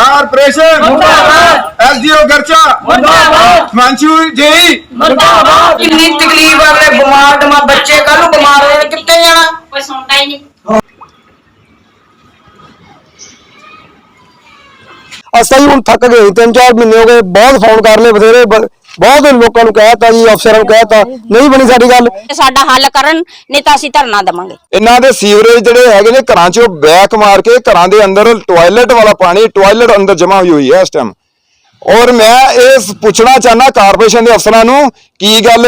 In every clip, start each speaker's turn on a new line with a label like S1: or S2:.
S1: Corporation.
S2: ਮੁਰਦਾਬਾਦ।
S1: SDO Garcha.
S2: ਮੁਰਦਾਬਾਦ।
S1: Manshu JE
S2: ਮੁਰਦਾਬਾਦ।
S3: ਕਿੰਨੀ ਤਕਲੀਫ ਆ ਅਗਲੇ ਬਿਮਾਰ ਦਮਾ ਬੱਚੇ ਕੱਲ ਨੂੰ ਬਿਮਾਰ ਹੋ ਜਾਣ ਕਿੱਥੇ ਜਾਣਾ?
S4: ਕੋਈ ਸੁਣਦਾ ਹੀ ਨਹੀਂ।
S5: ਅਸੀਂ ਹੁਣ ਥੱਕ ਗਏ ਤਿੰਨ ਚਾਰ ਮਹੀਨੇ ਹੋ ਗਏ ਬਹੁਤ ਫੋਨ ਕਰ ਲਏ ਬਥੇਰੇ ਬਹੁਤ ਲੋਕਾਂ ਨੂੰ ਕਹਿਤਾ ਜੀ ਅਫਸਰਾਂ ਨੂੰ ਕਹਿਤਾ ਨਹੀਂ ਬਣੀ ਸਾਡੀ ਗੱਲ।
S4: ਸਾਡਾ ਹੱਲ ਕਰਨ ਨਹੀਂ ਤਾਂ ਅਸੀਂ ਧਰਨਾ ਦੇਵਾਂਗੇ।
S1: ਇਹਨਾਂ ਦੇ ਸੀਵਰੇਜ ਜਿਹੜੇ ਹੈਗੇ ਨੇ ਘਰਾਂ 'ਚੋਂ ਬੈਕ ਮਾਰ ਕੇ ਘਰਾਂ ਦੇ ਅੰਦਰ ਟਾਇਲਟ ਵਾਲਾ ਪਾਣੀ ਟਾਇਲਟ ਅੰਦਰ ਜਮਾ ਹੋਈ ਹੋਈ ਹੈ ਇਸ ਟਾਈਮ ਔਰ ਮੈਂ ਇਹ ਪੁੱਛਣਾ ਚਾਹਨਾ ਕਾਰਪੋਰੇਸ਼ਨ ਦੇ ਅਫਸਰਾਂ ਨੂੰ ਕੀ ਗੱਲ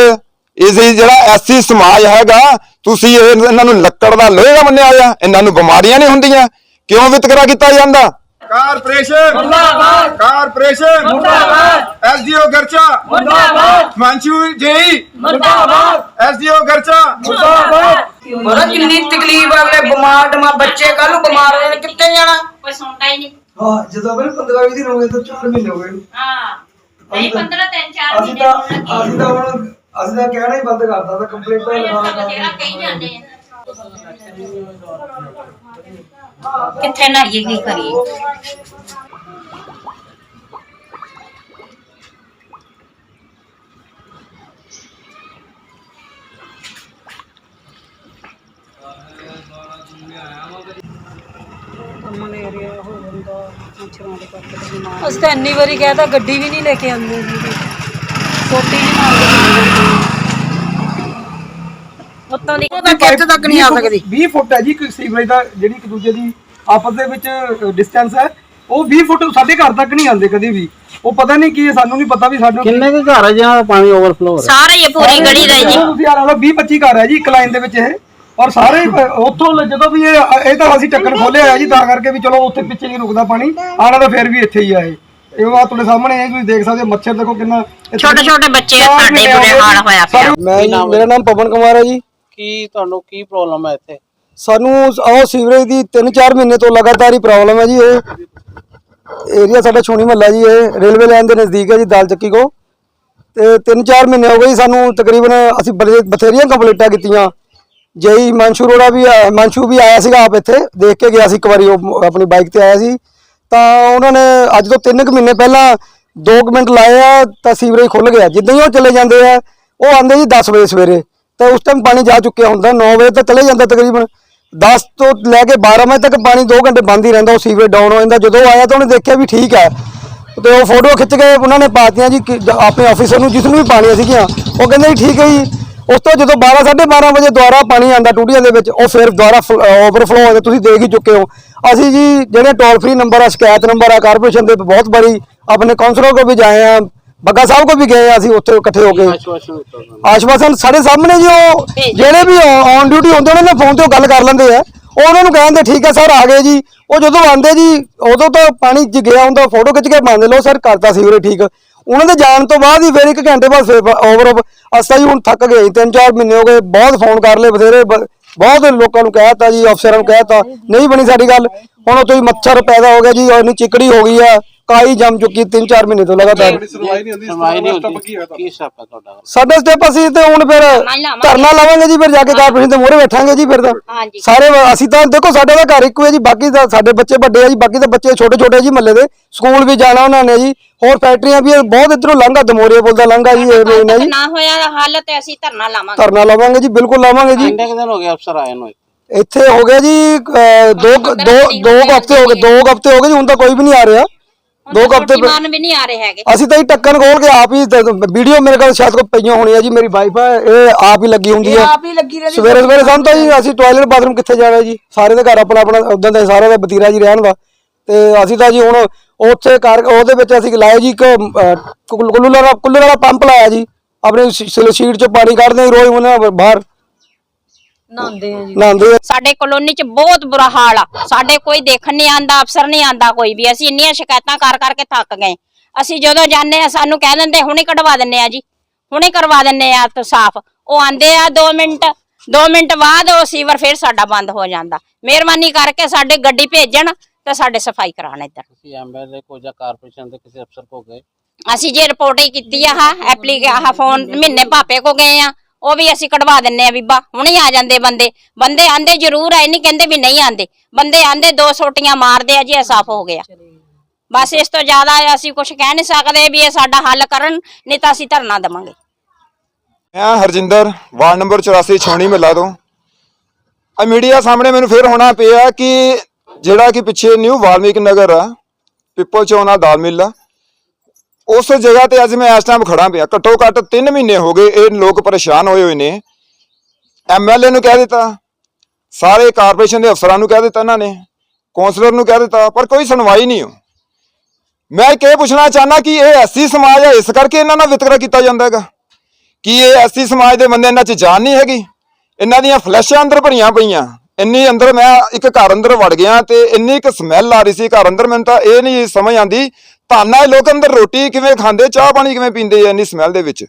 S1: ਇਸ ਜਿਹੜਾ ਐਸਸੀ ਸਮਾਜ ਹੈਗਾ ਤੁਸੀਂ ਇਹ- ਇਹਨਾਂ ਨੂੰ ਲੱਕੜ ਦਾ ਲੋਹੇ ਮੰਨਿਆ ਹੋਇਆ ਇਹਨਾਂ ਨੂੰ ਬਿਮਾਰੀਆਂ ਨਹੀਂ ਹੁੰਦੀਆਂ ਕਿਉਂ ਵਿਤਕਰਾ ਕੀਤਾ ਜਾਂਦਾ? ਕਾਰਪੋਰੇਸ਼ਨ।
S2: ਮੁਰਦਾਬਾਦ।
S1: ਕਾਰਪੋਰੇਸ਼ਨ।
S2: ਮੁਰਦਾਬਾਦ।
S1: ਐਸਡੀਓ ਗਰਚਾ।
S2: ਮੁਰਦਾਬਾਦ।
S1: ਮਾਨਸ਼ੂ ਜੇਈ।
S2: ਮੁਰਦਾਬਾਦ।
S1: ਐਸਡੀਓ ਗਰਚਾ।
S2: ਮੁਰਦਾਬਾਦ।
S3: ਪਤਾ ਕਿੰਨੀ ਤਕਲੀਫ ਆ ਅਗਲੇ ਬਿਮਾਰ ਦਮਾ ਬੱਚੇ ਕੱਲ ਨੂੰ ਬਿਮਾਰ ਹੋ ਜਾਣ ਕਿੱਥੇ ਜਾਣਾ?
S4: ਕੋਈ ਸੁਣਦਾ ਹੀ ਨਹੀਂ।
S6: ਹਾਂ ਜਦੋਂ ਮੇਰੇ 15 20 ਦਿਨ ਹੋ ਗਏ ਤਾਂ 4 ਮਹੀਨੇ ਹੋ ਗਏ।
S4: ਹਾਂ। ਨਹੀਂ 15 ਤਿੰਨ ਚਾਰ
S6: ਅਸੀਂ
S4: ਮਹੀਨੇ
S6: ਤਾਂ ਅਸੀਂ ਤਾਂ ਹੁਣ ਅਸੀਂ ਤਾਂ ਕਹਿਣਾ ਹੀ ਬੰਦ ਕਰਤਾ ਤਾਂ ਕੰਪਲੀਟ
S4: ਕੋਈ ਇਸ ਤਾਂ ਕਹੀ ਜਾਂਦੇ ਆ। ਕਿੱਥੇ ਨਹਾਈਏ ਕੀ ਕਰੀਏ
S7: ਅਸੀਂ ਤਾਂ ਇੰਨੀ ਵਾਰੀ ਕਹਿ ਤਾ ਗੱਡੀ ਵੀ ਨਹੀਂ ਲੈ ਕੇ ਆਉਂਦੇ ਜੀ ਛੋਟੀ ਜਿਹੀ ਨਾਲ
S4: ਉੱਤੋਂ ਦੀ
S3: ਉਹ ਤਾਂ ਕਿੱਥੇ ਤੱਕ ਨਹੀਂ ਆ ਸਕਦੀ?
S6: 20 ਫੁੱਟ ਹੈ ਜੀ ਇੱਕ ਸੀਵਰੇਜ ਦਾ ਜਿਹੜੀ ਇੱਕ ਦੂਜੇ ਦੀ ਆਪਸ ਦੇ ਵਿੱਚ ਡਿਸਟੈਂਸ ਹੈ। ਉਹ 20 ਫੁੱਟ ਸਾਡੇ ਘਰ ਤੱਕ ਨਹੀਂ ਆਉਂਦੇ ਕਦੇ ਵੀ। ਉਹ ਪਤਾ ਨਹੀਂ ਕੀ ਹੈ ਸਾਨੂੰ ਨਹੀਂ ਪਤਾ ਵੀ ਸਾਨੂੰ
S5: ਕਿੰਨੇ ਕੁ ਘਰ ਆ ਜਿਹਨਾਂ ਦਾ ਪਾਣੀ ਓਵਰਫਲੋ ਹੋ
S4: ਸਾਰੇ ਇਹ ਪੂਰੀ ਗਲੀ ਦਾ ਜੀ।
S6: ਤੁਸੀਂ ਯਾਰ ਆਲਾ 20 25 ਘਰ ਹੈ ਜੀ ਇੱਕ ਲਾਈਨ ਦੇ ਵਿੱਚ ਇਹ। ਔਰ ਸਾਰੇ ਹੀ ਉੱਥੋਂ ਜਦੋਂ ਵੀ ਇਹ ਇਹ ਤਾਂ ਅਸੀਂ ਟੱਕਰ ਖੋਲਿਆ ਹੋਇਆ ਜੀ ਤਾਂ ਕਰਕੇ ਵੀ ਚਲੋ ਉੱਥੇ ਪਿੱਛੇ ਨਹੀਂ ਰੁਕਦਾ ਪਾਣੀ। ਆਣਾ ਤਾਂ ਫਿਰ ਵੀ ਇੱਥੇ ਹੀ ਆ ਇਹ। ਇਹ ਵਾ ਤੁਹਾਡੇ ਸਾਹਮਣੇ ਹੈ ਤੁਸੀਂ ਦੇਖ ਸਕਦੇ ਹੋ ਮੱਛਰ ਦੇਖੋ ਕਿੰਨਾ
S4: ਛੋਟੇ ਛੋਟੇ ਬੱਚੇ ਆ ਸਾਡੇ ਬੁਰੇ
S6: ਹੋ
S4: ਹਾਲ। ਹੋਇਆ ਪਿਆ।
S5: ਮੈਂ ਮੇਰਾ ਨਾਮ ਪਵਨ ਕੁਮਾਰ ਹੈ ਜੀ।
S8: ਕੀ ਤੁਹਾਨੂੰ ਕੀ ਪ੍ਰੋਬਲਮ ਹੈ ਇੱਥੇ?
S5: ਸਾਨੂੰ ਉਹ ਸੀਵਰੇਜ ਦੀ 3-4 ਮਹੀਨੇ ਤੋਂ ਲਗਾਤਾਰ ਹੀ ਪ੍ਰੋਬਲਮ ਹੈ ਜੀ ਇਹ। ਏਰੀਆ ਸਾਡਾ ਛੋਣੀ ਮਹੱਲਾ ਜੀ ਇਹ ਰੇਲਵੇ ਲਾਈਨ ਦੇ ਨਜ਼ਦੀਕ ਹੈ ਜੀ, ਦਾਲ ਚੱਕੀ ਕੋ ਤੇ 3-4 ਮਹੀਨੇ ਹੋ ਗਏ ਜੀ ਸਾਨੂੰ ਤਕਰੀਬਨ ਅਸੀਂ ਬੜੇ- ਬਥੇਰੀਆਂ ਕੰਪਲੀਟਾਂ ਕੀਤੀਆਂ। ਜਈ ਮਾਨਸ਼ੂ ਰੋੜਾ ਵੀ ਆਇਆ- ਮਾਨਸ਼ੂ ਵੀ ਆਇਆ ਸੀਗਾ ਆਪ ਇੱਥੇ, ਦੇਖ ਕੇ ਗਿਆ ਸੀ ਇੱਕ ਵਾਰੀ ਉਹ ਆਪਣੀ ਬਾਈਕ ਤੇ ਆਇਆ ਸੀ। ਤਾਂ ਉਹਨਾਂ ਨੇ ਅੱਜ ਤੋਂ 3 ਕੁ ਮਹੀਨੇ ਪਹਿਲਾਂ 2 ਮਿੰਟ ਲਾਏ ਆ, ਤਾਂ ਸੀਵਰੇਜ ਖੁੱਲ ਗਿਆ। ਜਿੱਦਾਂ ਹੀ ਉਹ ਚਲੇ ਜਾਂਦੇ ਆ, ਉਹ ਆਉਂਦੇ ਜੀ 10 ਵਜੇ ਸਵੇਰੇ। ਤਾਂ ਉਸ ਟਾਈਮ ਪਾਣੀ ਜਾ ਚੁੱਕਿਆ ਹੁੰਦਾ 9 ਵਜੇ ਤੱਕ ਚਲੇ ਜਾਂਦਾ ਤਕਰੀਬਨ। 10 ਤੋਂ ਲੈ ਕੇ 12 ਵਜੇ ਤੱਕ ਪਾਣੀ 2 ਘੰਟੇ ਬੰਦ ਹੀ ਰਹਿੰਦਾ, ਉਹ ਸੀਵਰੇਜ ਡਾਊਨ ਹੋ ਜਾਂਦਾ। ਜਦੋਂ ਆਇਆ ਤਾਂ ਉਹਨੇ ਦੇਖਿਆ ਵੀ ਠੀਕ ਹੈ। ਤੇ ਉਹ ਫੋਟੋ ਖਿੱਚ ਕੇ ਉਹਨਾਂ ਨੇ ਪਾਤੀਆਂ ਜੀ ਕਿ ਆਪਣੇ ਆਫੀਸਰ ਨੂੰ, ਜਿਸ ਨੂੰ ਵੀ ਪਾਣੀਆਂ ਸੀਗੀਆਂ, ਉਹ ਕਹਿੰਦੇ ਜੀ ਠੀਕ ਹੈ ਜੀ। ਉਸ ਤੋਂ ਜਦੋਂ 12 12:30 ਵਜੇ ਦੁਬਾਰਾ ਪਾਣੀ ਆਂਦਾ ਟੂਟੀਆਂ ਦੇ ਵਿੱਚ, ਉਹ ਫਿਰ ਦੁਬਾਰਾ ਓਵਰਫਲੋ ਹੋ ਤੁਸੀਂ ਦੇਖ ਹੀ ਚੁੱਕੇ ਹੋ। ਅਸੀਂ ਜੀ, ਜਿਹੜੇ ਟੋਲ ਫ੍ਰੀ ਨੰਬਰ ਆ, ਸ਼ਿਕਾਇਤ ਨੰਬਰ ਆ ਕਾਰਪੋਰੇਸ਼ਨ ਦੇ, ਬਹੁਤ ਬੜੀ ਆਪਣੇ ਕਾਉਂਸਲਰ ਕੋਲ ਵੀ ਜਾਏ ਆ। ਬੱਗਾ ਸਾਹਿਬ ਕੋ ਵੀ ਗਏ ਆ ਅਸੀਂ ਉੱਥੇ ਇਕੱਠੇ ਹੋ ਕੇ।
S8: ਆਸ਼ਵਾਸਨ
S5: ਸਾਡੇ ਸਾਹਮਣੇ ਜੀ ਉਹ ਜਿਹੜੇ ਵੀ ਔਨ ਡਿਊਟੀ ਹੁੰਦੇ ਉਹਨਾਂ ਨੇ ਫੋਨ ਤੇ ਉਹ ਗੱਲ ਕਰ ਲੈਂਦੇ ਆ। ਉਹ ਉਹਨਾਂ ਨੂੰ ਕਹਿੰਦੇ ਠੀਕ ਹੈ ਸਰ ਆ ਗਏ ਜੀ। ਉਹ ਜਦੋਂ ਆਉਂਦੇ ਜੀ ਉਦੋਂ ਤਾਂ ਪਾਣੀ ਚ ਗਿਆ ਹੁੰਦਾ ਫੋਟੋ ਖਿੱਚ ਕੇ ਮੰਨ ਲਓ ਸਰ ਕਰਤਾ ਸੀ ਉਰੇ ਠੀਕ। ਉਹਨਾਂ ਦੇ ਜਾਣ ਤੋਂ ਬਾਅਦ ਹੀ ਫਿਰ ਇੱਕ ਘੰਟੇ ਬਾਅਦ ਫਿਰ ਓਵਰ ਅਸਾਂ ਜੀ ਹੁਣ ਥੱਕ ਗਏ ਤਿੰਨ ਚਾਰ ਮਹੀਨੇ ਹੋ ਗਏ ਬਹੁਤ ਫੋਨ ਕਰ ਲਏ ਬਥੇਰੇ ਬਹੁਤ ਲੋਕਾਂ ਨੂੰ ਕਹਿਤਾ ਜੀ ਅਫਸਰਾਂ ਨੂੰ ਕਹਿਤਾ ਨਹੀਂ ਬਣੀ ਸਾਡੀ ਗੱਲ। ਹੁਣ ਉੱਥੇ ਹੀ ਮੱਛਰ ਪੈਦਾ ਹੋ ਗਿਆ ਜੀ ਇੰਨੀ ਚਿਕੜੀ ਹੋ ਗਈ ਆ। ਕਾਈ ਜੰਮ ਚੁੱਕੀ ਤਿੰਨ ਚਾਰ ਮਹੀਨੇ ਤੋਂ ਲਗਾਤਾਰ।
S8: ਸੁਣਵਾਈ ਨਹੀਂ ਹੁੰਦੀ ਕੀ ਸਟੈਪ ਹੈ ਤੁਹਾਡਾ?
S5: ਸਾਡਾ ਸਟੈਪ ਅਸੀਂ ਤੇ ਹੁਣ ਫਿਰ। ਧਰਨਾ ਲਾਵਾਂਗੇ। ਜੀ ਫਿਰ ਜਾ ਕੇ ਕਾਰਪੋਰੇਸ਼ਨ ਦੇ ਮੂਹਰੇ ਬੈਠਾਂਗੇ ਜੀ ਫਿਰ ਤਾਂ।
S4: ਹਾਂਜੀ।
S5: ਸਾਰੇ ਵ- ਅਸੀਂ ਤਾਂ ਦੇਖੋ ਸਾਡੇ ਦਾ ਘਰ ਇੱਕੋ ਹੈ ਜੀ ਬਾਕੀ ਤਾਂ ਸਾਡੇ ਬੱਚੇ ਵੱਡੇ ਆ ਜੀ ਬਾਕੀ ਤਾਂ ਬੱਚੇ ਛੋਟੇ ਛੋਟੇ ਜੀ ਮੱਲੇ ਦੇ। ਸਕੂਲ ਵੀ ਜਾਣਾ ਉਹਨਾਂ ਨੇ ਜੀ ਹੋਰ ਫੈਕਟਰੀਆਂ ਵੀ ਬਹੁਤ ਇਧਰੋਂ ਲੰਘਾ ਦਮੋਰੀਆ ਪੁਲ ਦਾ ਲੰਘਾ ਜੀ ਇਹ ਹੈ ਜੀ।
S4: ਨਾ ਹੋਇਆ ਹੱਲ ਤੇ ਅਸੀਂ ਧਰਨਾ ਲਾਵਾਂਗੇ।
S5: ਧਰਨਾ ਲਾਵਾਂਗੇ ਜੀ ਬਿਲਕੁਲ ਲਾਵਾਂਗੇ ਜੀ।
S8: ਕਿੰਨੇ ਦਿਨ ਹੋ ਗਏ ਅਫਸਰ ਆਏ ਨੂੰ
S5: ਇੱਥੇ? ਹੋ ਗਿਆ ਜੀ ਦੋ ਦੋ ਦੋ ਹਫ਼ਤੇ ਹੋ ਗਏ ਦੋ ਹਫ਼ਤੇ ਹੋ ਗਏ ਜੀ ਹੁਣ ਤਾਂ ਕੋਈ ਵੀ ਨਹੀਂ ਆ ਰਿਹਾ। ਦੋ ਕੁ ਹਫ਼ਤੇ
S4: ਮਾਨ ਵੀ ਨਹੀਂ ਆ ਰਹੇ ਹੈਗੇ।
S5: ਅਸੀਂ ਤਾਂ ਹੀ ਟੱਕਣ ਖੋਲ ਕੇ ਆਪ ਹੀ ਵੀਡੀਓ ਮੇਰੇ ਕੋਲ ਸ਼ਾਇਦ ਕੋ ਪਈਆਂ ਹੋਣੀਆਂ ਜੀ ਮੇਰੀ ਵਾਈਫ ਹੈ ਇਹ ਆਪ ਹੀ ਲੱਗੀ ਹੁੰਦੀ ਹੈ
S3: ਆਪ ਹੀ ਲੱਗੀ ਰਹਿੰਦੀ
S5: ਸਵੇਰੇ ਸਵੇਰੇ ਸਾਨੂੰ ਤਾਂ ਜੀ ਅਸੀਂ ਟਾਇਲਟ ਬਾਥਰੂਮ ਕਿੱਥੇ ਜਾਣਾ ਜੀ? ਸਾਰੇ ਦੇ ਘਰ ਆਪਣਾ ਆਪਣਾ ਉਦਾਂ ਦਾ ਸਾਰਾ ਦਾ ਬਤੀਰਾ ਜੀ ਰਹਿਣ ਦਾ। ਤੇ ਅਸੀਂ ਤਾਂ ਜੀ ਹੁਣ ਉੱਥੇ ਕਰ ਉਹਦੇ ਵਿੱਚ ਅਸੀਂ ਲਾਇਆ ਜੀ ਇੱਕ ਅਹ, ਕੁੱਲ- ਕੁੱਲੂ ਵਾਲਾ ਕੁੱਲੂ ਵਾਲਾ ਪੰਪ ਲਾਇਆ ਜੀ। ਆਪਣੀ ਸ਼ੀਟ ਚੋਂ ਪਾਣੀ ਕੱਢਦੇ ਰੋਜ਼ ਉਹਨਾਂ ਬਾਹਰ।
S7: ਨਹਾਉਂਦੇ ਆ ਜੀ।
S5: ਨਹਾਉਂਦੇ ਆ।
S4: ਸਾਡੇ ਕਲੋਨੀ ਚ ਬਹੁਤ ਬੁਰਾ ਹਾਲ ਆ। ਸਾਡੇ ਕੋਈ ਦੇਖਣ ਨਹੀਂ ਆਂਦਾ ਅਫਸਰ ਨਹੀਂ ਆਂਦਾ ਕੋਈ ਵੀ। ਅਸੀਂ ਇੰਨੀਆਂ ਸ਼ਿਕਾਇਤਾਂ ਕਰ ਕਰਕੇ ਥੱਕ ਗਏ। ਅਸੀਂ ਜਦੋਂ ਜਾਂਦੇ ਆ ਸਾਨੂੰ ਕਹਿ ਦਿੰਦੇ ਹੁਣੇ ਕਢਵਾ ਦਿੰਨੇ ਆ ਜੀ। ਹੁਣੇ ਕਰਵਾ ਦਿੰਨੇ ਆ ਤੇ ਸਾਫ਼। ਉਹ ਆਂਦੇ ਆ 2 ਮਿੰਟ 2 ਮਿੰਟ ਬਾਅਦ ਉਹ ਸੀਵਰ ਫਿਰ ਸਾਡਾ ਬੰਦ ਹੋ ਜਾਂਦਾ। ਮਿਹਰਬਾਨੀ ਕਰਕੇ ਸਾਡੇ ਗੱਡੀ ਭੇਜਣ ਤੇ ਸਾਡੇ ਸਫ਼ਾਈ ਕਰਾਉਣ ਇੱਧਰ।
S8: ਤੁਸੀਂ ਐਮਐਲਏ ਕੋ ਜਾਂ ਕਾਰਪੋਰੇਸ਼ਨ ਦੇ ਕਿਸੇ ਅਫਸਰ ਕੋ ਗਏ?
S4: ਅਸੀਂ ਜੇ ਰਿਪੋਰਟ ਹੀ ਕੀਤੀ ਆ ਐਪਲੀਕੇ ਆਹ ਫੋਨ ਮਹੀਨੇ ਭਾਪੇ ਕੋ ਗਏ ਆ। ਉਹ ਵੀ ਅਸੀਂ ਕਢਵਾ ਦਿੰਨੇ ਆ ਬੀਬਾ ਹੁਣੇ ਆ ਜਾਂਦੇ ਬੰਦੇ। ਬੰਦੇ ਆਂਦੇ ਜ਼ਰੂਰ ਐ ਨਹੀਂ ਕਹਿੰਦੇ ਵੀ ਨਹੀਂ ਆਂਦੇ। ਬੰਦੇ ਆਂਦੇ ਦੋ ਸੋਟੀਆਂ ਮਾਰਦੇ ਆ ਜੀ ਇਹ ਸਾਫ਼ ਹੋ ਗਿਆ। ਬਸ ਇਸ ਤੋਂ ਜ਼ਿਆਦਾ ਅਸੀਂ ਕੁਝ ਕਹਿ ਨਹੀਂ ਸਕਦੇ ਵੀ ਇਹ ਸਾਡਾ ਹੱਲ ਕਰਨ ਨਹੀਂ ਤਾਂ ਅਸੀਂ ਧਰਨਾ ਦੇਵਾਂਗੇ।
S1: ਮੈਂ ਹਰਜਿੰਦਰ ਵਾਰਡ ਨੰਬਰ 84 ਛਾਉਣੀ ਮਹੱਲਾ ਤੋਂ। ਆ ਮੀਡੀਆ ਸਾਹਮਣੇ ਮੈਨੂੰ ਫਿਰ ਹੋਣਾ ਪਿਆ ਕਿ ਜਿਹੜਾ ਕਿ ਪਿੱਛੇ ਨਿਊ ਵਾਲਮੀਕ ਨਗਰ ਆ ਪਿੱਪਲ ਚੌਨਾ ਦਾਲ ਮਿੱਲ। ਆ ਉਸ ਜਗ੍ਹਾ ਤੇ ਅੱਜ ਮੈਂ ਇਸ ਟਾਈਮ ਖੜਾ ਪਿਆ। ਘੱਟੋ ਘੱਟ 3 ਮਹੀਨੇ ਹੋ ਗਏ, ਇਹ ਲੋਕ ਪਰੇਸ਼ਾਨ ਹੋਏ ਹੋਏ ਨੇ। ਐਮਐਲਏ ਨੂੰ ਕਹਿ ਦਿੱਤਾ। ਸਾਰੇ ਕਾਰਪੋਰੇਸ਼ਨ ਦੇ ਅਫਸਰਾਂ ਨੂੰ ਕਹਿ ਦਿੱਤਾ ਇਹਨਾਂ ਨੇ। ਕੌਂਸਲਰ ਨੂੰ ਕਹਿ ਦਿੱਤਾ, ਪਰ ਕੋਈ ਸੁਣਵਾਈ ਨਹੀਂ ਹੋ ਮੈਂ ਇਹ ਪੁੱਛਣਾ ਚਾਹਨਾ ਕਿ ਇਹ ਐਸੀ ਸਮਾਜ ਹੈ ਇਸ ਕਰਕੇ ਇਹਨਾਂ ਨਾਲ ਵਿਤਕਰਾ ਕੀਤਾ ਜਾਂਦਾ ਹੈਗਾ। ਕਿ ਇਹ ਐਸੀ ਸਮਾਜ ਦੇ ਬੰਦੇ ਇਹਨਾਂ 'ਚ ਜਾਨ ਨਹੀਂ ਹੈਗੀ? ਇਹਨਾਂ ਦੀਆਂ ਫਲੈਸ਼ਾਂ ਅੰਦਰ ਭਰੀਆਂ ਪਈਆਂ। ਇੰਨੀ ਅੰਦਰ ਮੈਂ ਇੱਕ ਘਰ ਅੰਦਰ ਵੜ ਗਿਆ ਤੇ ਇੰਨੀ ਇੱਕ ਸਮੈਲ ਆ ਰਹੀ ਸੀ ਘਰ ਅੰਦਰ, ਮੈਨੂੰ ਤਾਂ ਇਹ ਨਹੀਂ ਸਮਝ ਆਂਦੀ ਧੰਨ ਇਹ ਲੋਕ ਅੰਦਰ ਰੋਟੀ ਕਿਵੇਂ ਖਾਂਦੇ, ਚਾਹ ਪਾਣੀ ਕਿਵੇਂ ਪੀਂਦੇ ਆ ਇੰਨੀ ਸਮੈਲ ਦੇ ਵਿੱਚ।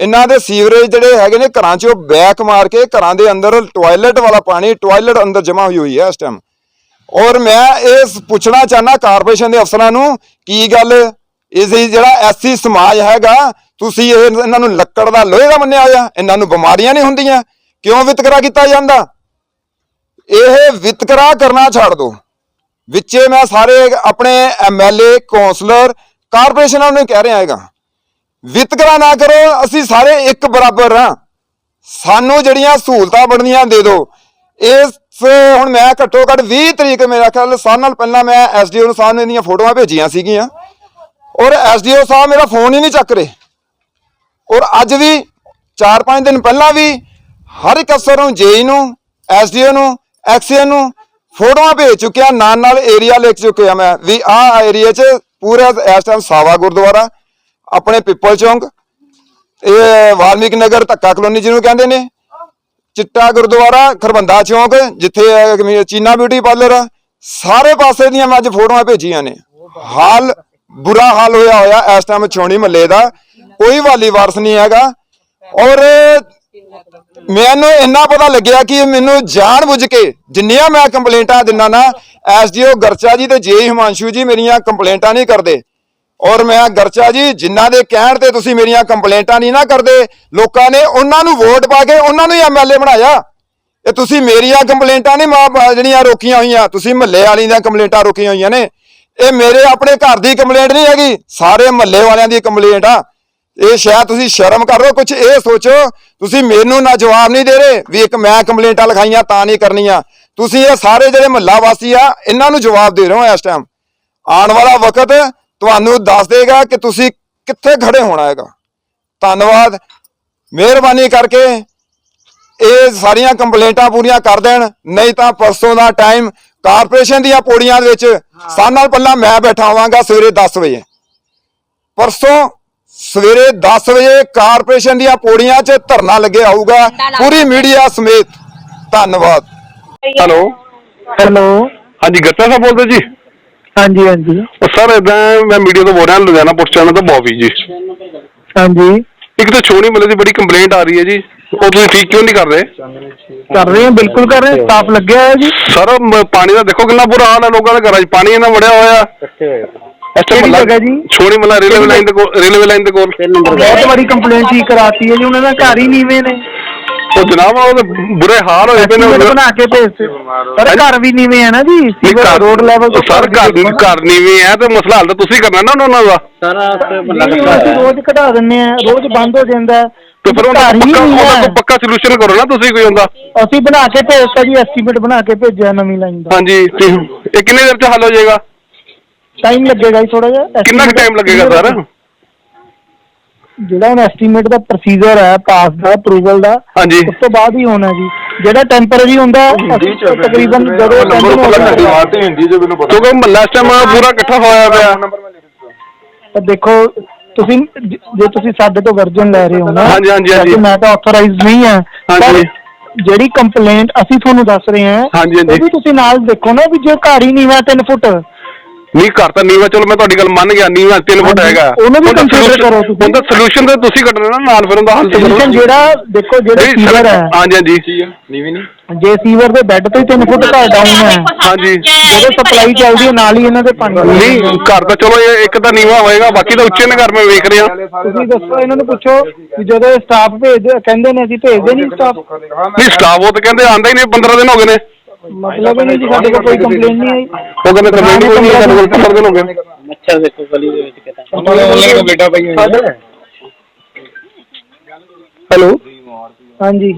S1: ਇਹਨਾਂ ਦੇ ਸੀਵਰੇਜ ਜਿਹੜੇ ਹੈਗੇ ਨੇ ਘਰਾਂ 'ਚ, ਉਹ ਬੈਕ ਮਾਰ ਕੇ ਘਰਾਂ ਦੇ ਅੰਦਰ ਟਾਇਲਟ ਵਾਲਾ ਪਾਣੀ ਟਾਇਲਟ ਅੰਦਰ ਜਮਾ ਹੋਈ ਹੋਈ ਹੈ ਇਸ ਟਾਈਮ ਔਰ ਮੈਂ ਇਹ ਪੁੱਛਣਾ ਚਾਹਨਾ ਕਾਰਪੋਰੇਸ਼ਨ ਦੇ ਅਫਸਰਾਂ ਨੂੰ, ਕੀ ਗੱਲ ਇਸ ਜਿਹੜਾ ਐਸੀ ਸਮਾਜ ਹੈਗਾ, ਤੁਸੀਂ ਇਹ ਇਹਨਾਂ ਨੂੰ ਲੱਕੜ ਦਾ ਲੋਹੇ ਦਾ ਮੰਨਿਆ ਹੋਇਆ, ਇਹਨਾਂ ਨੂੰ ਬਿਮਾਰੀਆਂ ਨਹੀਂ ਹੁੰਦੀਆਂ, ਕਿਉਂ ਵਿਤਕਰਾ ਕੀਤਾ ਜਾਂਦਾ? ਇਹ ਵਿਤਕਰਾ ਕਰਨਾ ਛੱਡ ਦਿਓ। ਵਿੱਚੇ ਮੈਂ ਸਾਰੇ ਆਪਣੇ ਐਮਐਲਏ ਕੌਂਸਲਰ, ਕਾਰਪੋਰੇਸ਼ਨਾਂ ਨੂੰ ਕਹਿ ਰਿਹਾ ਹੈਗਾ। ਵਿਤਕਰਾ ਨਾ ਕਰੋ, ਅਸੀਂ ਸਾਰੇ ਇੱਕ ਬਰਾਬਰ ਹਾਂ। ਸਾਨੂੰ ਜਿਹੜੀਆਂ ਸਹੂਲਤਾਂ ਬਣਦੀਆਂ ਦੇ ਦਿਓ। ਇਸ, ਹੁਣ ਮੈਂ ਘੱਟੋ ਘੱਟ 20 ਤਰੀਕ ਮੇਰਾ ਖਿਆਲ ਸਾਲ ਨਾਲ ਪਹਿਲਾਂ ਮੈਂ ਐਸਡੀਓ ਨੂੰ ਸਾਹਿਬ ਨੇ ਇਹਦੀਆਂ ਫੋਟੋਆਂ ਭੇਜੀਆਂ ਸੀਗੀਆਂ। ਔਰ ਐਸਡੀਓ ਸਾਹਿਬ ਮੇਰਾ ਫੋਨ ਹੀ ਨਹੀਂ ਚੱਕ ਰਹੇ। ਔਰ ਅੱਜ ਵੀ 4-5 ਦਿਨ ਪਹਿਲਾਂ ਵੀ, ਹਰ ਇੱਕ ਅਫਸਰ ਨੂੰ, ਜੇਈ ਨੂੰ ਐਸਡੀਓ ਨੂੰ ਐਕਸੀਐਨ ਨੂੰ ਫੋਟੋਆਂ ਭੇਜ ਚੁੱਕਿਆ, ਨਾਲ ਨਾਲ ਏਰੀਆ ਲਿਖ ਚੁੱਕਿਆ ਮੈਂ ਵੀ ਆਹ ਏਰੀਆ 'ਚ ਪੂਰਾ ਇਸ ਟਾਈਮ ਸਾਵਾ ਗੁਰਦੁਆਰਾ, ਆਪਣੇ ਪਿੱਪਲ ਚੌਂਕ, ਇਹ ਵਾਲਮੀਕ ਨਗਰ ਧੱਕਾ ਕਲੋਨੀ ਜਿਹਨੂੰ ਕਹਿੰਦੇ ਨੇ, ਚਿੱਟਾ ਗੁਰਦੁਆਰਾ, ਖਰਬੰਦਾ ਚੌਂਕ, ਜਿੱਥੇ ਚੀਨਾ ਬਿਊਟੀ ਪਾਰਲਰ ਆ, ਸਾਰੇ ਪਾਸੇ ਦੀਆਂ ਮੈਂ ਅੱਜ ਫੋਟੋਆਂ ਭੇਜੀਆਂ ਨੇ। ਹਾਲ, ਬੁਰਾ ਹਾਲ ਹੋਇਆ ਹੋਇਆ ਇਸ ਟਾਈਮ ਛੋਣੀ ਮੱਲੇ ਦਾ, ਕੋਈ ਵਾਲੀ ਵਾਰਸ ਨਹੀਂ ਹੈਗਾ, ਔਰ ਮੈਨੂੰ ਇੰਨਾ ਪਤਾ ਲੱਗਿਆ ਕਿ ਮੈਨੂੰ ਜਾਣ ਬੁੱਝ ਕੇ ਜਿੰਨੀਆਂ ਮੈਂ ਕੰਪਲੇਂਟਾਂ ਦਿੰਦਾ ਨਾ, ਐਸਡੀਓ ਗਰਚਾ ਜੀ ਤੇ ਜੇ ਹਿਮਾਂਸ਼ੂ ਜੀ ਮੇਰੀਆਂ ਕੰਪਲੇਂਟਾਂ ਨਹੀਂ ਕਰਦੇ। ਔਰ ਮੈਂ ਗਰਚਾ ਜੀ, ਜਿਨ੍ਹਾਂ ਦੇ ਕਹਿਣ ਤੇ ਤੁਸੀਂ ਮੇਰੀਆਂ ਕੰਪਲੇਂਟਾਂ ਨਹੀਂ ਨਾ ਕਰਦੇ, ਲੋਕਾਂ ਨੇ ਉਹਨਾਂ ਨੂੰ ਵੋਟ ਪਾ ਕੇ ਉਹਨਾਂ ਨੂੰ ਹੀ ਐਮਐਲਏ ਬਣਾਇਆ। ਇਹ ਤੁਸੀਂ ਮੇਰੀਆਂ ਕੰਪਲੇਂਟਾਂ ਨਹੀਂ ਮਾ- ਜਿਹੜੀਆਂ ਰੋਕੀਆਂ ਹੋਈਆਂ, ਤੁਸੀਂ ਮਹੱਲੇ ਵਾਲੀ ਦੀਆਂ ਕੰਪਲੇਂਟਾਂ ਰੋਕੀਆਂ ਹੋਈਆਂ ਨੇ। ਇਹ ਮੇਰੇ ਆਪਣੇ ਘਰ ਦੀ ਕੰਪਲੇਂਟ ਨਹੀਂ ਹੈਗੀ, ਸਾਰੇ ਮਹੱਲੇ ਵਾਲਿਆਂ ਦੀ ਕੰਪਲੇਂਟ ਆ। ਇਹ ਸ਼ਾਇਦ ਤੁਸੀਂ ਸ਼ਰਮ ਕਰ ਰਹੇ ਹੋ ਕੁਝ ਇਹ ਸੋਚੋ। ਤੁਸੀਂ ਮੈਨੂੰ ਨਾ ਜਵਾਬ ਨਹੀਂ ਦੇ ਰਹੇ ਵੀ ਇੱਕ ਮੈਂ ਕੰਪਲੇਂਟਾਂ ਲਿਖਾਈਆਂ ਤਾਂ ਨਹੀਂ ਕਰਨੀਆਂ। ਤੁਸੀਂ ਇਹ ਸਾਰੇ ਜਿਹੜੇ ਮਹੱਲਾ ਵਾਸੀ ਆ ਇਹਨਾਂ ਨੂੰ ਜਵਾਬ ਦੇ ਰਹੇ ਹੋ ਇਸ ਟਾਈਮ ਆਉਣ ਵਾਲਾ ਵਕਤ ਤੁਹਾਨੂੰ ਦੱਸ ਦੇਗਾ ਕਿ ਤੁਸੀਂ ਕਿੱਥੇ ਖੜੇ ਹੋਣਾ ਹੈਗਾ। ਧੰਨਵਾਦ। ਮਿਹਰਬਾਨੀ ਕਰਕੇ ਇਹ ਸਾਰੀਆਂ ਕੰਪਲੇਂਟਾਂ ਪੂਰੀਆਂ ਕਰ ਦੇਣ। ਨਹੀਂ ਤਾਂ ਪਰਸੋਂ ਦਾ ਟਾਈਮ ਕਾਰਪੋਰੇਸ਼ਨ ਦੀਆਂ ਪੌੜੀਆਂ ਦੇ ਵਿੱਚ ਸਾਲ ਨਾਲ ਪਹਿਲਾਂ ਮੈਂ ਬੈਠਾ ਹੋਵਾਂਗਾ ਸਵੇਰੇ 10 ਵਜੇ। ਪਰਸੋਂ ਸਵੇਰੇ 10 ਵਜੇ ਕਾਰਪੋਰੇਸ਼ਨ ਦੀਆਂ ਪੌੜੀਆਂ 'ਚ ਧਰਨਾ ਲੱਗਿਆ ਹੋਊਗਾ। ਪੂਰੀ ਮੀਡੀਆ ਸਮੇਤ ਧੰਨਵਾਦ।
S9: ਹੈਲੋ।
S2: ਹੈਲੋ।
S9: ਹਾਂਜੀ ਗੱਟਾ ਸਾਹਿਬ ਬੋਲਦੇ ਜੀ?
S2: ਹਾਂਜੀ ਹਾਂਜੀ।
S9: ਉਹ ਸਰ ਇਦਾਂ ਮੈਂ ਮੀਡੀਆ ਤੋਂ ਬੋਲ ਰਿਹਾ ਲੁਧਿਆਣਾ ਪੁਲਿਸ ਚੈਨਲ ਤੋਂ ਬੌਬੀ ਜੀ।
S2: ਹਾਂਜੀ।
S9: ਇੱਕ ਤਾਂ ਛੋਣੀ ਮੱਲੇ ਦੀ ਬੜੀ ਕੰਪਲੇਂਟ ਆ ਰਹੀ ਹੈ ਜੀ। ਉਹ ਤੁਸੀਂ ਠੀਕ ਕਿਉਂ ਨਹੀਂ ਕਰ ਰਹੇ?
S2: ਕਰ ਰਹੇ ਹਾਂ ਬਿਲਕੁਲ ਕਰ ਰਹੇ ਹਾਂ। ਸਟਾਫ ਲੱਗਿਆ ਹੋਇਆ ਜੀ।
S9: ਸਰ ਪਾਣੀ ਦਾ ਦੇਖੋ ਕਿੰਨਾ ਬੁਰਾ ਹਾਲ ਹੈ ਲੋਕਾਂ ਦੇ ਘਰਾਂ 'ਚ। ਪਾਣੀ ਇਹਨਾਂ ਵੜਿਆ ਹੋਇਆ। ਇਸ
S2: ਕਿਹੜੀ ਜਗ੍ਹਾ ਜੀ?
S9: ਛੋਣੀ ਮੱਲਾ ਰੇਲਵੇ ਲਾਈਨ ਦੇ ਕੋਲ ਰੇਲਵੇ ਲਾਈਨ ਦੇ ਕੋਲ।
S2: ਬਹੁਤ ਵਾਰੀ ਕੰਪਲੇਂਟ ਹੀ ਕਰਾਤੀ ਹੈ ਜੀ ਉਹਨਾਂ ਦਾ ਘਰ ਹੀ ਨੀਵੇਂ ਨੇ।
S9: ਉਹ ਜਨਾਬ ਉਹਦੇ ਬੁਰੇ ਹਾਲ ਹੋਏ ਪਏ ਨੇ।
S2: Estimate ਬਣਾ ਕੇ ਭੇਜਦੇ ਪਰ ਘਰ ਵੀ ਨੀਵੇਂ ਹੈ ਨਾ ਜੀ ਸੀਵਰ ਰੋਡ ਲੈਵਲ ਤੋਂ
S9: ਸਰ ਘਰ ਘਰ ਨੀਵੇਂ ਹੈ ਤੇ ਮਸਲਾ ਹੱਲ ਤਾਂ ਤੁਸੀਂ ਕਰਨਾ ਨਾ ਉਹਨਾਂ ਦਾ।
S2: ਨਹੀਂ, ਅਸੀਂ ਰੋਜ਼ ਕਢਾ ਦਿੰਨੇ ਆ ਰੋਜ਼ ਬੰਦ ਹੋ ਜਾਂਦਾ।
S9: ਤੇ ਫਿਰ
S2: ਘਰ ਹੀ
S9: ਪੱਕਾ। ਕੋਈ ਪੱਕਾ ਸੋਲੂਸ਼ਨ ਕਰੋ ਨਾ ਤੁਸੀਂ ਕੋਈ ਹੁੰਦਾ
S2: ਅਸੀਂ ਬਣਾ ਕੇ ਭੇਜਤਾ ਜੀ ਐਸਟੀਮੇਟ ਬਣਾ ਕੇ ਭੇਜਿਆ ਨਵੀਂ ਲਾਈਨ ਦਾ।
S9: ਹਾਂਜੀ ਤੇ ਇਹ ਕਿੰਨੇ ਦੇਰ 'ਚ ਹੱਲ ਹੋ ਜਾਏਗਾ?
S2: ਟਾਈਮ ਲੱਗੇਗਾ ਜੀ ਥੋੜਾ ਜਿਹਾ।
S9: ਕਿੰਨਾ ਟਾਈਮ ਲੱਗੇਗਾ ਸਰ?
S2: ਜਿਹੜਾ ਹੁਣ ਐਸਟੀਮੇਟ ਦਾ ਪ੍ਰੋਸੀਜਰ ਹੈ ਪਾਸ ਦਾ ਅਪਰੂਵਲ ਦਾ
S9: ਹਾਂਜੀ।
S2: ਉਸ ਤੋਂ ਬਾਅਦ ਹੀ ਹੋਣਾ ਜੀ। ਜਿਹੜਾ ਟੈਂਪਰੇਰੀ ਹੁੰਦਾ ਤਕਰੀਬਨ ਜਦੋਂ ਟੈਂਪਰ ਹੋ। ਜਾਂਦਾ
S9: ਕਿਉਂਕਿ ਮਹੱਲਾ ਇਸ ਟਾਈਮ ਪੂਰਾ ਇਕੱਠਾ ਹੋਇਆ ਪਿਆ।
S2: ਤਾਂ ਦੇਖੋ ਤੁਸੀਂ ਜ- ਜੇ ਤੁਸੀਂ ਸਾਡੇ ਤੋਂ ਵਰਜਨ ਲੈ ਰਹੇ ਹੋ ਨਾ
S9: ਹਾਂਜੀ, ਹਾਂਜੀ, ਹਾਂਜੀ।
S2: ਵੈਸੇ ਮੈਂ ਤਾਂ ਆਥੋਰਾਈਜ਼ਡ ਨਹੀਂ ਹਾਂ।
S9: ਹਾਂਜੀ।
S2: ਪਰ ਜਿਹੜੀ ਕੰਪਲੇਂਟ ਅਸੀਂ ਤੁਹਾਨੂੰ ਦੱਸ ਰਹੇ ਹਾਂ
S9: ਹਾਂਜੀ, ਹਾਂਜੀ।
S2: ਉਹ ਵੀ ਤੁਸੀਂ ਨਾਲ ਦੇਖੋ ਨਾ ਵੀ ਜੇ ਘਰ ਹੀ ਨਹੀਂ ਵਾ 3 ਫੁੱਟ।
S9: ਨਹੀਂ ਘਰ ਤਾਂ ਨੀਵਾ ਚਲੋ ਮੈਂ ਤੁਹਾਡੀ ਗੱਲ ਮੰਨ ਗਿਆ ਨੀਵਾ 3 ਫੁੱਟ
S2: ਹਾਂਜੀ,
S9: ਹੈਗਾ।
S2: ਉਹਨੂੰ ਵੀ
S9: ਉਹਦਾ
S2: consider
S9: solution-
S2: ਕਰੋ ਤੁਸੀਂ।
S9: ਉਹਦਾ ਸੋਲੂਸ਼ਨ ਤਾਂ ਤੁਸੀਂ ਕੱਢਣਾ ਨਾ ਨਾਲ ਫਿਰ ਉਹਦਾ ਹੱਲ ਤਾਂ ਕਰੋ।
S2: ਸੋਲੂਸ਼ਨ ਜਿਹੜਾ ਦੇਖੋ ਜਿਹੜਾ
S9: ਨਹੀਂ,
S2: ਸੀਵਰ ਹੈ।
S9: ਹਾਂਜੀ ਹਾਂਜੀ।
S2: ਜੇ ਸੀਵਰ ਦੇ ਬੈੱਡ ਤੋਂ ਹੀ 3 ਫੁੱਟ ਘਰ ਡਾਊਨ ਹੈ
S9: ਹਾਂਜੀ।
S2: ਜਦੋਂ ਸਪਲਾਈ ਚੱਲਦੀ ਹੈ ਨਾਲ ਹੀ ਇਹਨਾਂ ਦੇ ਪਾਣੀ
S9: ਨਹੀਂ ਘਰ ਤਾਂ ਚਲੋ ਇਹ ਇੱਕ ਤਾਂ ਨੀਵਾ ਹੋਏਗਾ ਬਾਕੀ ਤਾਂ ਉੱਚੇ ਨੇ ਘਰ ਮੈਂ ਵੇਖ ਰਿਹਾ।
S2: ਤੁਸੀਂ ਦੱਸੋ ਇਹਨਾਂ ਨੂੰ ਪੁੱਛੋ ਵੀ ਜਦੋਂ ਇਹ ਸਟਾਫ ਭੇਜਦੇ ਕਹਿੰਦੇ ਨੇ ਅਸੀਂ ਭੇਜਦੇ ਨਹੀਂ ਸਟਾਫ
S9: ਨਹੀਂ ਸਟਾਫ ਉਹ ਤਾਂ ਕਹਿੰਦੇ ਆਂਦਾ ਹੀ ਨਹੀਂ 15 ਦਿਨ ਹੋ ਗਏ ਨੇ।
S2: ਮਤਲਬ ਇਹ ਨਹੀਂ ਜੀ ਸਾਡੇ ਕੋਲ ਕੋਈ ਕੰਪਲੇਂਟ ਨਹੀਂ ਆਈ।
S9: ਉਹ ਕਹਿੰਦੇ ਕੰਪਲੇਂਟ ਕੋਈ ਨਹੀਂ ਸਾਡੇ ਕੋਲ 15 ਦਿਨ ਹੋ ਗਏ?
S8: ਮੱਛਰ ਦੇਖੋ ਗਲੀ ਦੇ ਵਿੱਚ ਕਿਤੇ
S5: ਹੈਲੋ?
S2: ਹਾਂਜੀ।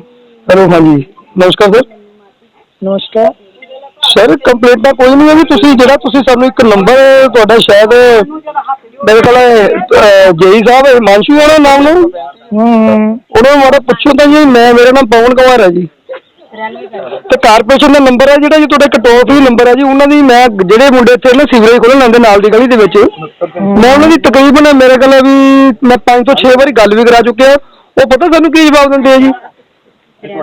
S5: ਹੈਲੋ ਹਾਂਜੀ। ਨਮਸਕਾਰ ਸਰ
S2: ਨਮਸਕਾਰ।
S5: ਸਰ ਕੰਪਲੇਂਟ ਤਾਂ ਕੋਈ ਨਹੀਂ ਹੈ ਜੀ। ਤੁਸੀਂ ਜਿਹੜਾ ਤੁਸੀਂ ਸਾਨੂੰ ਇੱਕ ਨੰਬਰ ਤੁਹਾਡਾ ਸ਼ਾਇਦ ਮੇਰੇ ਕੋਲ ਜੇਈ ਸਾਹਿਬ ਹਿਮਾਂਸ਼ੂ ਉਹਨਾਂ ਨਾਮ ਨੂੰ
S2: ਹੂੰ।
S5: ਉਹਨਾਂ ਮਾੜਾ ਪੁੱਛੋ ਤਾਂ ਜੀ। ਮੈਂ ਮੇਰਾ ਨਾਮ ਪਵਨ ਕੁਮਾਰ ਹੈ ਜੀ। ਤੇ ਕਾਰਪੋਰੇਸ਼ਨ ਦਾ ਨੰਬਰ ਹੈ ਜਿਹੜਾ ਜੀ ਤੁਹਾਡਾ ਇੱਕ ਟੋਲ ਫ੍ਰੀ ਨੰਬਰ ਹੈ ਜੀ। ਉਹਨਾਂ ਦੀ ਮੈਂ ਜਿਹੜੇ ਮੁੰਡੇ ਇੱਥੇ ਨਾ ਸੀਵਰੇਜ ਖੋਲ੍ਹਣ ਆਉਂਦੇ ਨਾਲ ਦੀ ਗਲੀ ਦੇ ਵਿੱਚ। ਮੈਂ ਉਹਨਾਂ ਦੀ ਤਕਰੀਬਨ ਮੇਰੇ ਕੋਲ ਵੀ ਮੈਂ 5 ਤੋਂ 6 ਵਾਰੀ ਗੱਲ ਵੀ ਕਰਾ ਚੁੱਕਿਆ। ਉਹ ਪਤਾ ਸਾਨੂੰ ਕੀ ਜਵਾਬ ਦਿੰਦੇ ਆ ਜੀ?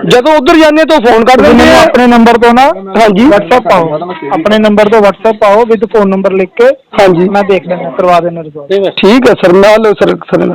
S5: ਜਦੋਂ ਉਧਰ ਜਾਂਦੇ ਆ ਤਾਂ ਫੋਨ ਕਰ ਦਿੰਦੇ
S2: ਮੈਨੂੰ
S5: ਆ
S2: ਆਪਣੇ ਨੰਬਰ ਤੋਂ ਨਾ
S5: ਹਾਂਜੀ।
S2: WhatsApp ਪਾਓ ਆਪਣੇ ਨੰਬਰ ਤੋਂ WhatsApp ਪਾਓ ਵਿਦ ਫੋਨ ਨੰਬਰ ਲਿਖ ਕੇ।
S5: ਹਾਂਜੀ।
S2: ਮੈਂ ਦੇਖ ਲੈਣਾ ਕਰਵਾ ਦੇਣਾ ਰਿਜ਼ੋਲਵ
S5: ਠੀਕ ਹੈ ਸਰ ਨਾਲ ਸਰ ਸਰ